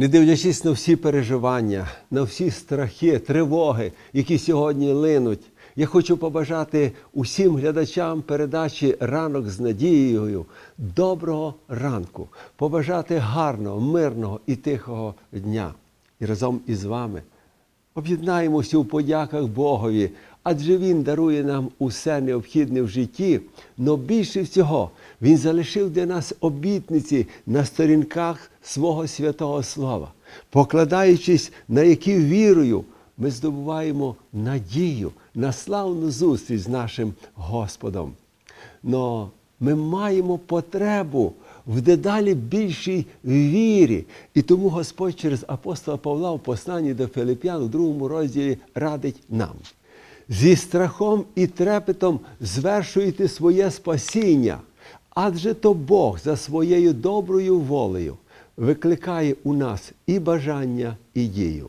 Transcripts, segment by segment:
Не дивлячись на всі переживання, на всі страхи, тривоги, які сьогодні линуть, я хочу побажати усім глядачам передачі ранок з надією доброго ранку, побажати гарного, мирного і тихого дня. І разом із вами об'єднаємося у подяках Богові, адже Він дарує нам усе необхідне в житті, но більше всього Він залишив для нас обітниці на сторінках свого святого Слова, покладаючись на які вірою, ми здобуваємо надію на славну зустріч з нашим Господом. Но ми маємо потребу в дедалі більшій вірі. І тому Господь через апостола Павла в посланні до Филип'ян у другому розділі радить нам. Зі страхом і трепетом звершуйте своє спасіння, адже то Бог за своєю доброю волею викликає у нас і бажання, і дію.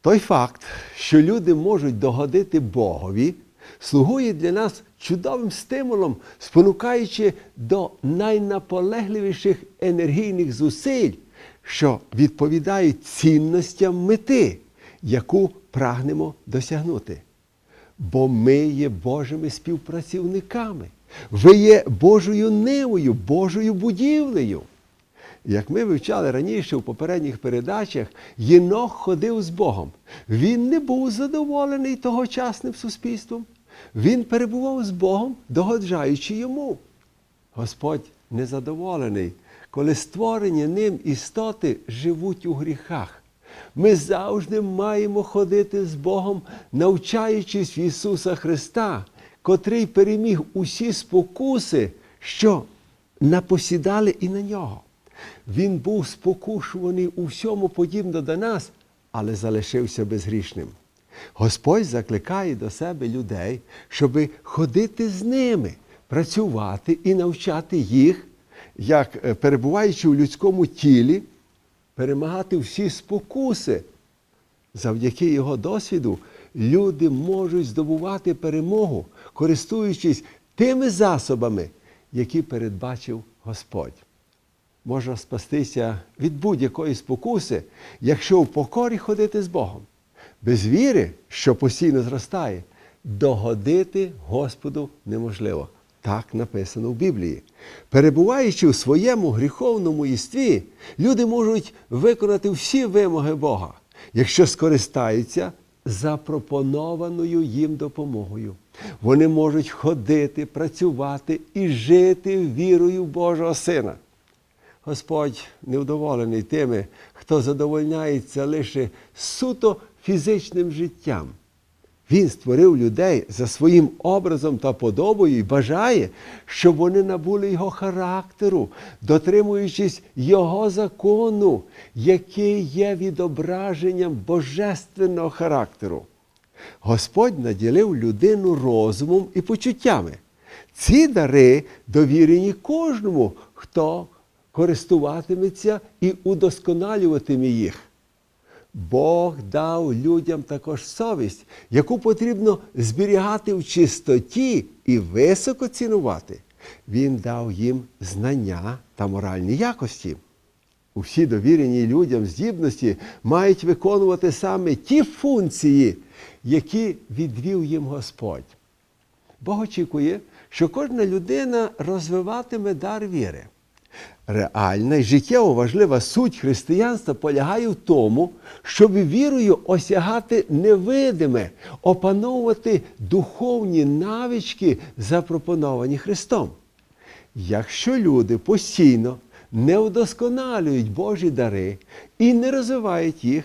Той факт, що люди можуть догодити Богові, слугує для нас чудовим стимулом, спонукаючи до найнаполегливіших енергійних зусиль, що відповідають цінностям мети, яку прагнемо досягнути. Бо ми є Божими співпрацівниками. Ви є Божою нивою, Божою будівлею. Як ми вивчали раніше у попередніх передачах, Єнох ходив з Богом. Він не був задоволений тогочасним суспільством. Він перебував з Богом, догоджаючи йому. Господь незадоволений, коли створені ним істоти живуть у гріхах. Ми завжди маємо ходити з Богом, навчаючись в Ісуса Христа, котрий переміг усі спокуси, що напосідали і на нього. Він був спокушуваний у всьому подібно до нас, але залишився безгрішним. Господь закликає до себе людей, щоби ходити з ними, працювати і навчати їх, як е, перебуваючи у людському тілі, перемагати всі спокуси. Завдяки його досвіду люди можуть здобувати перемогу, користуючись тими засобами, які передбачив Господь. Можна спастися від будь-якої спокуси, якщо в покорі ходити з Богом. Без віри, що постійно зростає, догодити Господу неможливо. Так написано в Біблії. Перебуваючи у своєму гріховному єстві, люди можуть виконати всі вимоги Бога, якщо скористаються запропонованою їм допомогою. Вони можуть ходити, працювати і жити вірою Божого Сина. Господь невдоволений тими, хто задовольняється лише суто фізичним життям. Він створив людей за своїм образом та подобою і бажає, щоб вони набули його характеру, дотримуючись його закону, який є відображенням божественного характеру. Господь наділив людину розумом і почуттями. Ці дари довірені кожному, хто користуватиметься і удосконалюватиме їх. Бог дав людям також совість, яку потрібно зберігати в чистоті і високо цінувати. Він дав їм знання та моральні якості. Усі довірені людям здібності мають виконувати саме ті функції, які відвів їм Господь. Бог очікує, що кожна людина розвиватиме дар віри. Реальна і життєво важлива суть християнства полягає в тому, щоб вірою осягати невидиме, опановувати духовні навички, запропоновані Христом. Якщо люди постійно не вдосконалюють Божі дари і не розвивають їх,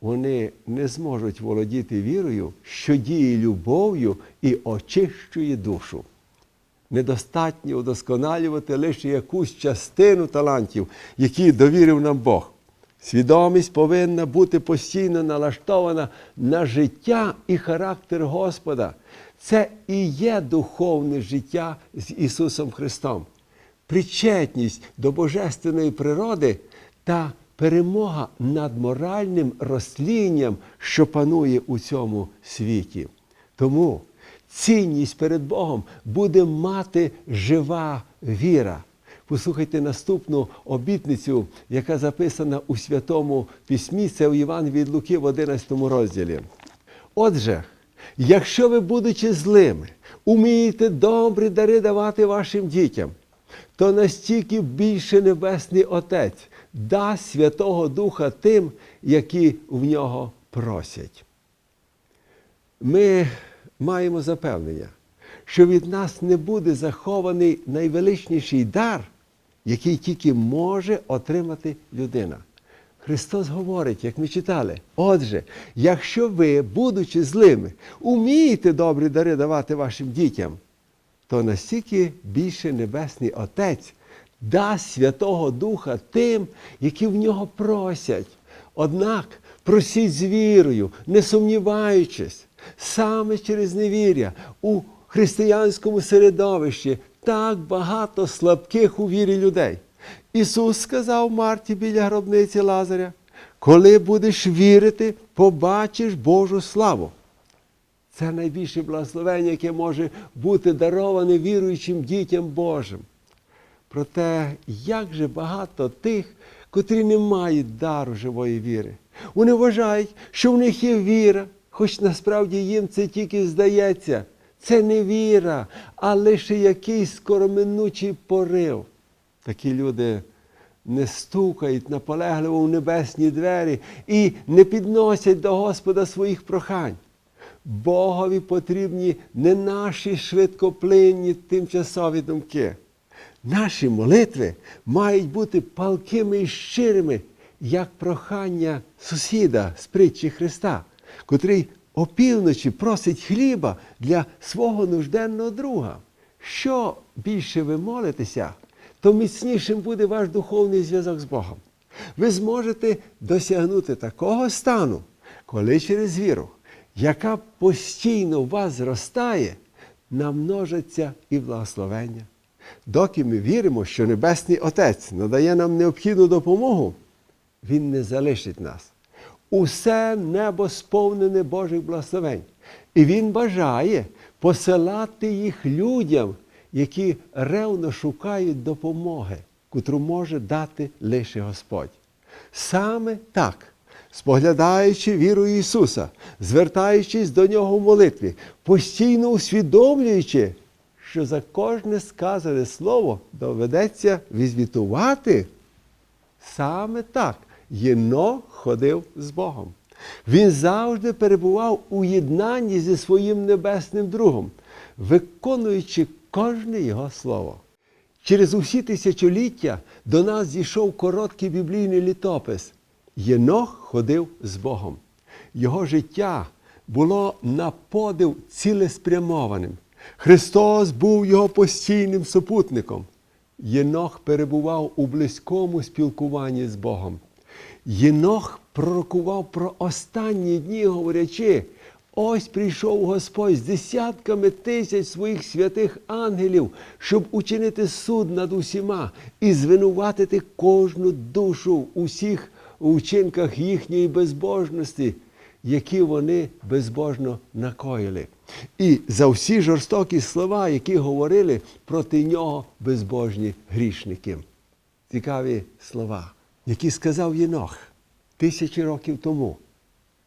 вони не зможуть володіти вірою, що діє любов'ю і очищує душу недостатньо удосконалювати лише якусь частину талантів, які довірив нам Бог. Свідомість повинна бути постійно налаштована на життя і характер Господа. Це і є духовне життя з Ісусом Христом, причетність до божественної природи та перемога над моральним розтлінням, що панує у цьому світі. Тому цінність перед Богом буде мати жива віра. Послухайте наступну обітницю, яка записана у Святому Письмі, це у Іван від Луки в 11 розділі. Отже, якщо ви, будучи злими, умієте добрі дари давати вашим дітям, то настільки більше Небесний Отець дасть Святого Духа тим, які в нього просять. Ми маємо запевнення, що від нас не буде захований найвеличніший дар, який тільки може отримати людина. Христос говорить, як ми читали. Отже, якщо ви, будучи злими, умієте добрі дари давати вашим дітям, то настільки більше Небесний Отець дасть Святого Духа тим, які в нього просять. Однак просіть з вірою, не сумніваючись, саме через невір'я у християнському середовищі так багато слабких у вірі людей. Ісус сказав Марті біля гробниці Лазаря, коли будеш вірити, побачиш Божу славу. Це найбільше благословення, яке може бути дароване віруючим дітям Божим. Проте, як же багато тих, котрі не мають дару живої віри. Вони вважають, що в них є віра, хоч насправді їм це тільки здається. Це не віра, а лише якийсь скороминучий порив. Такі люди не стукають наполегливо в небесні двері і не підносять до Господа своїх прохань. Богові потрібні не наші швидкоплинні тимчасові думки. Наші молитви мають бути палкими і щирими, як прохання сусіда з притчі Христа, котрий опівночі просить хліба для свого нужденного друга. Що більше ви молитеся, то міцнішим буде ваш духовний зв'язок з Богом. Ви зможете досягнути такого стану, коли через віру, яка постійно у вас зростає, намножаться і благословення. Доки ми віримо, що Небесний Отець надає нам необхідну допомогу, Він не залишить нас. Усе небо сповнене Божих благословень. І Він бажає посилати їх людям, які ревно шукають допомоги, котру може дати лише Господь. Саме так, споглядаючи віру Ісуса, звертаючись до Нього в молитві, постійно усвідомлюючи, що за кожне сказане слово доведеться відзвітувати. Саме так Єнох ходив з Богом. Він завжди перебував у єднанні зі своїм небесним другом, виконуючи кожне його слово. Через усі тисячоліття до нас зійшов короткий біблійний літопис. Єнох ходив з Богом. Його життя було на подив цілеспрямованим. Христос був його постійним супутником. Єнох перебував у близькому спілкуванні з Богом. Єнох пророкував про останні дні, говорячи, ось прийшов Господь з десятками тисяч своїх святих ангелів, щоб учинити суд над усіма і звинуватити кожну душу у всіх учинках їхньої безбожності, які вони безбожно накоїли. І за всі жорстокі слова, які говорили проти нього безбожні грішники. Цікаві слова, які сказав Єнох тисячі років тому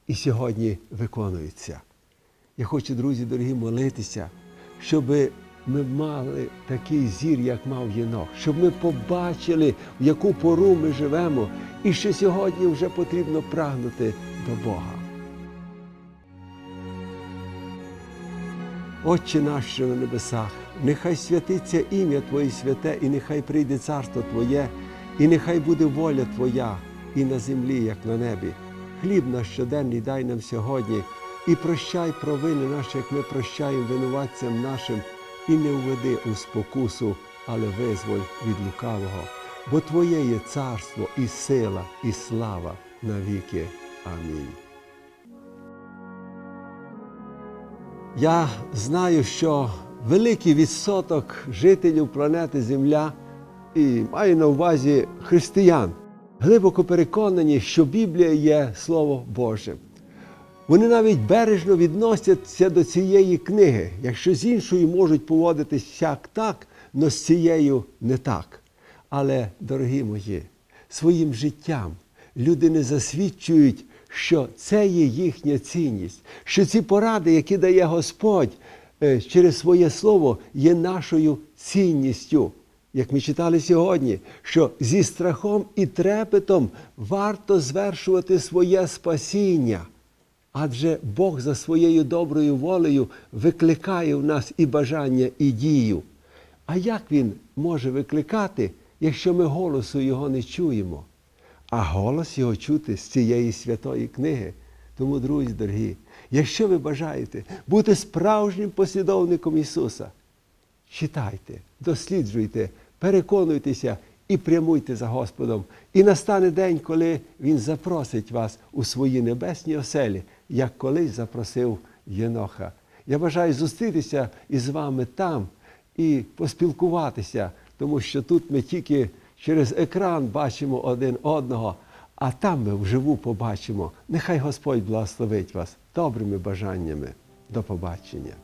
і сьогодні виконуються. Я хочу, друзі дорогі, молитися, щоб ми мали такий зір, як мав Єнох, щоб ми побачили, в яку пору ми живемо, і що сьогодні вже потрібно прагнути до Бога. Отче наш, що на небесах, нехай святиться ім'я Твоє святе, і нехай прийде царство Твоє, і нехай буде воля Твоя і на землі, як на небі. Хліб наш щоденний дай нам сьогодні, і прощай провини наші, як ми прощаємо винуватцям нашим, і не введи у спокусу, але визволь від лукавого. Бо Твоє є царство, і сила, і слава навіки. Амінь. Я знаю, що великий відсоток жителів планети Земля і маю на увазі християн, глибоко переконані, що Біблія є Слово Боже. Вони навіть бережно відносяться до цієї книги, якщо з іншою можуть поводитись всяк так, но з цією не так. Але, дорогі мої, своїм життям люди не засвідчують, що це є їхня цінність, що ці поради, які дає Господь е, через своє слово, є нашою цінністю. Як ми читали сьогодні, що зі страхом і трепетом варто звершувати своє спасіння. Адже Бог за своєю доброю волею викликає в нас і бажання, і дію. А як Він може викликати, якщо ми голосу Його не чуємо? А голос Його чути з цієї святої книги. Тому, друзі дорогі, якщо ви бажаєте бути справжнім послідовником Ісуса, читайте, досліджуйте, переконуйтеся і прямуйте за Господом. І настане день, коли Він запросить вас у свої небесні оселі, як колись запросив Єноха. Я бажаю зустрітися із вами там і поспілкуватися, тому що тут ми тільки через екран бачимо один одного, а там ми вживу побачимо. Нехай Господь благословить вас добрими бажаннями. До побачення.